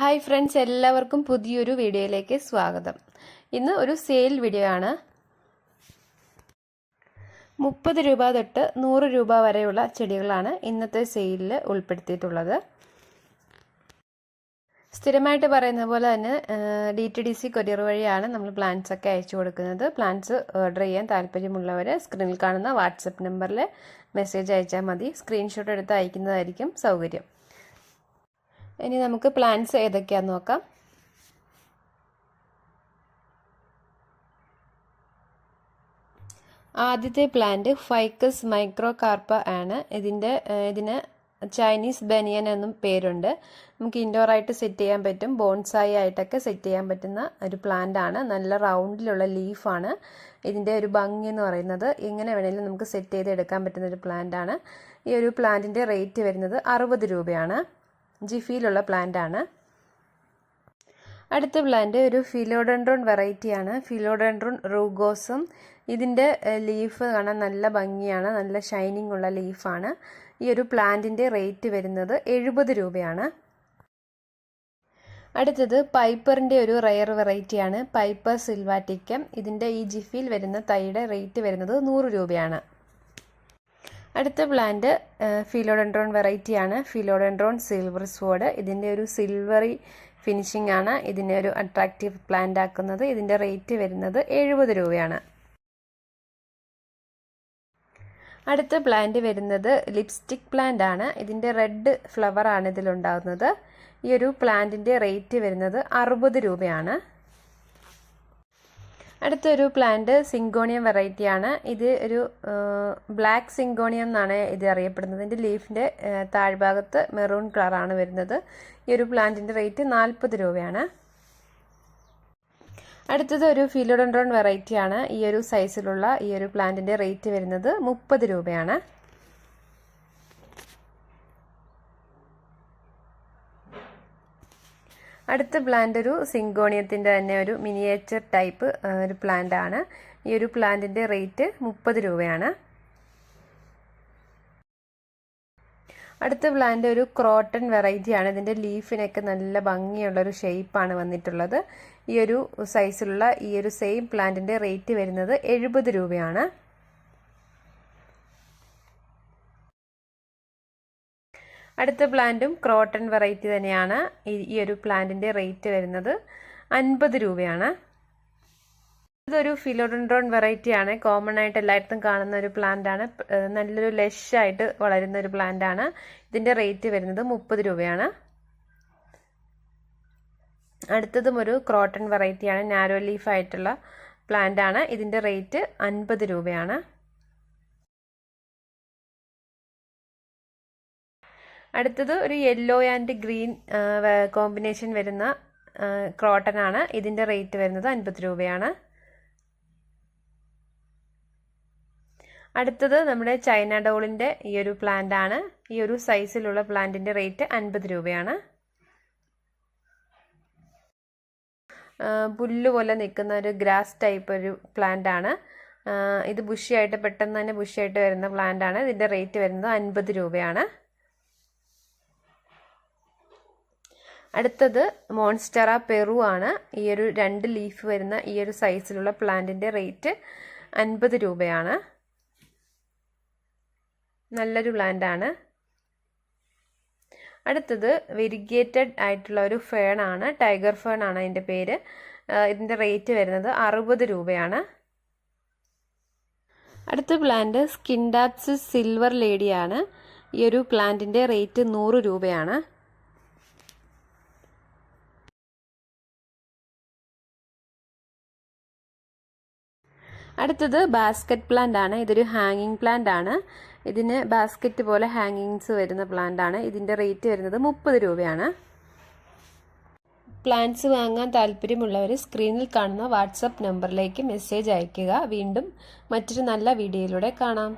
Hi friends എല്ലാവർക്കും പുതിയൊരു വീഡിയോയിലേക്ക് സ്വാഗതം. ഇന്ന് ഒരു സെയിൽ വീഡിയോ ആണ്. മുപ്പത് രൂപ തൊട്ട് നൂറ് രൂപ വരെയുള്ള ചെടികളാണ് ഇന്നത്തെ സെയിലിൽ ഉൾപ്പെടുത്തിയിട്ടുള്ളത്. സ്ഥിരമായിട്ട് പറയുന്ന പോലെ തന്നെ D T D C courier വഴിയാണ് നമ്മൾ പ്ലാന്റ്സ് ഒക്കെ അയച്ചു കൊടുക്കുന്നത്. പ്ലാന്റ്സ് ഓർഡർ ചെയ്യാൻ താല്പര്യമുള്ളവർ സ്ക്രീനിൽ കാണുന്ന വാട്സപ്പ് നമ്പറിൽ മെസ്സേജ് അയച്ചാൽ മതി. സ്ക്രീൻഷോട്ട് എടുത്ത് അയക്കുന്നതായിരിക്കും സൗകര്യം. ഇനി നമുക്ക് പ്ലാന്റ്സ് ഏതൊക്കെയാന്ന് നോക്കാം. ആദ്യത്തെ പ്ലാന്റ് ഫൈക്കസ് മൈക്രോ കാർപ്പ ആണ് ഇതിന്റെ ഇതിന് ചൈനീസ് ബനിയൻ എന്നും പേരുണ്ട്. നമുക്ക് ഇൻഡോർ ആയിട്ട് സെറ്റ് ചെയ്യാൻ പറ്റും. ബോൺസായി ആയിട്ടൊക്കെ സെറ്റ് ചെയ്യാൻ പറ്റുന്ന ഒരു പ്ലാന്റ് ആണ്. നല്ല റൗണ്ടിലുള്ള ലീഫാണ് ഇതിന്റെ ഒരു ഭംഗി എന്ന് പറയുന്നത് എങ്ങനെ വേണമെങ്കിലും നമുക്ക് സെറ്റ് ചെയ്ത് എടുക്കാൻ പറ്റുന്ന ഒരു പ്ലാന്റ് ആണ്. ഈ ഒരു പ്ലാന്റിന്റെ റേറ്റ് വരുന്നത് അറുപത് രൂപയാണ്. ജിഫിയിലുള്ള പ്ലാന്റ് ആണ് അടുത്ത പ്ലാന്റ് ഒരു ഫിലോഡൻഡ്രോൺ വെറൈറ്റിയാണ്. ഫിലോഡൻഡ്രോൺ റൂഗോസും. ഇതിന്റെ ലീഫ് കാണാൻ നല്ല ഭംഗിയാണ്. നല്ല ഷൈനിങ് ഉള്ള ലീഫാണ്. ഈ ഒരു പ്ലാന്റിന്റെ റേറ്റ് വരുന്നത് എഴുപത് രൂപയാണ്. അടുത്തത് പൈപ്പറിന്റെ ഒരു റയർ വെറൈറ്റിയാണ്. Piper sylvaticum. ഇതിന്റെ ഈ ജിഫിയിൽ വരുന്ന തൈയുടെ റേറ്റ് വരുന്നത് നൂറ് രൂപയാണ്. അടുത്ത പ്ലാന്റ് ഫിലോഡൻഡ്രോൺ വെറൈറ്റിയാണ് ഫിലോഡൻഡ്രോൺ സിൽവർ സ്വോഡ് ഇതിന്റെ ഒരു സിൽവറി ഫിനിഷിംഗ് ആണ്. ഇതിനെ ഒരു അട്രാക്റ്റീവ് പ്ലാന്റ് ആക്കുന്നത്. ഇതിന്റെ റേറ്റ് വരുന്നത് എഴുപത് രൂപയാണ്. അടുത്ത പ്ലാന്റ് വരുന്നത് ലിപ്സ്റ്റിക് പ്ലാന്റ് ആണ്. ഇതിന്റെ റെഡ് ഫ്ലവർ ആണ് ഇതിലുണ്ടാകുന്നത് ഈ ഒരു പ്ലാന്റിന്റെ റേറ്റ് വരുന്നത് അറുപത് രൂപയാണ്. അടുത്തൊരു പ്ലാന്റ് സിങ്കോണിയം വെറൈറ്റിയാണ് ഇത് ഒരു ബ്ലാക്ക് സിങ്കോണിയം എന്നാണ് ഇത് അറിയപ്പെടുന്നത്. ഇതിന്റെ ലീഫിന്റെ താഴ്ഭാഗത്ത് മെറൂൺ കളറാണ് വരുന്നത്. ഈ ഒരു പ്ലാന്റിന്റെ റേറ്റ് നാൽപ്പത് രൂപയാണ്. അടുത്തത് ഒരു ഫിലോഡൻഡ്രോൺ വെറൈറ്റിയാണ് ഈ ഒരു സൈസിലുള്ള ഈ ഒരു പ്ലാന്റിന്റെ റേറ്റ് വരുന്നത് മുപ്പത് രൂപയാണ്. അടുത്ത പ്ലാന്റ് ഒരു സിങ്കോണിയത്തിന്റെ തന്നെ ഒരു മിനിയേച്ചർ ടൈപ്പ് ഒരു പ്ലാന്റ് ആണ്. ഈ ഒരു പ്ലാന്റിന്റെ റേറ്റ് മുപ്പത് രൂപയാണ്. അടുത്ത പ്ലാന്റ് ഒരു ക്രോട്ടൺ വെറൈറ്റി ആണ്. ഇതിന്റെ ലീഫിനൊക്കെ നല്ല ഭംഗിയുള്ള ഒരു ഷേപ്പാണ് വന്നിട്ടുള്ളത്. ഈ ഒരു സൈസിലുള്ള ഈ ഒരു സെയിം പ്ലാന്റിന്റെ റേറ്റ് വരുന്നത് എഴുപത് രൂപയാണ്. അടുത്ത പ്ലാന്റും ക്രോട്ടൺ വെറൈറ്റി തന്നെയാണ് ഈ ഒരു പ്ലാന്റിന്റെ റേറ്റ് വരുന്നത് അൻപത് രൂപയാണ്. ഇതൊരു ഫിലോഡൻഡ്രോൺ വെറൈറ്റി ആണ്. കോമൺ ആയിട്ട് എല്ലായിടത്തും കാണുന്ന ഒരു പ്ലാന്റ് ആണ്. നല്ലൊരു ലഷായിട്ട് വളരുന്ന ഒരു പ്ലാന്റ് ആണ്. ഇതിന്റെ റേറ്റ് വരുന്നത് മുപ്പത് രൂപയാണ്. അടുത്തതും ഒരു ക്രോട്ടൺ വെറൈറ്റിയാണ് നാരോ ലീഫ് ആയിട്ടുള്ള പ്ലാന്റ് ആണ്. ഇതിന്റെ റേറ്റ് അൻപത് രൂപയാണ്. അടുത്തത് ഒരു യെല്ലോ ആൻഡ് ഗ്രീൻ കോമ്പിനേഷൻ വരുന്ന ക്രോട്ടൺ ആണ്. ഇതിന്റെ റേറ്റ് വരുന്നത് അൻപത് രൂപയാണ്. അടുത്തത് നമ്മുടെ ചൈന ഡോളിന്റെ ഈ ഒരു പ്ലാന്റ് ആണ്. ഈ ഒരു സൈസിലുള്ള പ്ലാന്റിന്റെ റേറ്റ് അൻപത് രൂപയാണ്. പുല്ല് പോലെ നിൽക്കുന്ന ഒരു ഗ്രാസ് ടൈപ്പ് ഒരു പ്ലാന്റ് ആണ്. ഇത് ബുഷിയായിട്ട് പെട്ടെന്ന് തന്നെ ബുഷിയായിട്ട് വരുന്ന പ്ലാന്റ് ആണ്. ഇതിന്റെ റേറ്റ് വരുന്നത് അൻപത് രൂപയാണ്. അടുത്തത് മോൺസ്റ്ററ പെറു ആണ്. ഈ ഒരു രണ്ട് ലീഫ് വരുന്ന ഈ ഒരു സൈസിലുള്ള പ്ലാന്റിന്റെ റേറ്റ് അൻപത് രൂപയാണ്. നല്ലൊരു പ്ലാന്റാണ് അടുത്തത് വെരിഗേറ്റഡ് ആയിട്ടുള്ള ഒരു ഫേൺ ആണ്. ടൈഗർ ഫേൺ ആണ് അതിന്റെ പേര്. ഇതിന്റെ റേറ്റ് വരുന്നത് അറുപത് രൂപയാണ്. അടുത്ത പ്ലാന്റ് സ്കിൻഡാപ്സ് സിൽവർ ലേഡിയാണ് ഈ ഒരു പ്ലാന്റിന്റെ റേറ്റ് നൂറ് രൂപയാണ്. അടുത്തത് ബാസ്ക്കറ്റ് പ്ലാന്റ് ആണ്. ഇതൊരു ഹാങ്ങിങ് പ്ലാന്റ് ആണ്. ഇതിന് ബാസ്ക്കറ്റ് പോലെ ഹാങ്ങിങ്സ് വരുന്ന പ്ലാന്റ് ആണ്. ഇതിന്റെ റേറ്റ് വരുന്നത് മുപ്പത് രൂപയാണ്. പ്ലാന്റ്സ് വാങ്ങാൻ താല്പര്യമുള്ളവർ സ്ക്രീനിൽ കാണുന്ന വാട്സപ്പ് നമ്പറിലേക്ക് മെസ്സേജ് അയയ്ക്കുക. വീണ്ടും മറ്റൊരു നല്ല വീഡിയോയിലൂടെ കാണാം.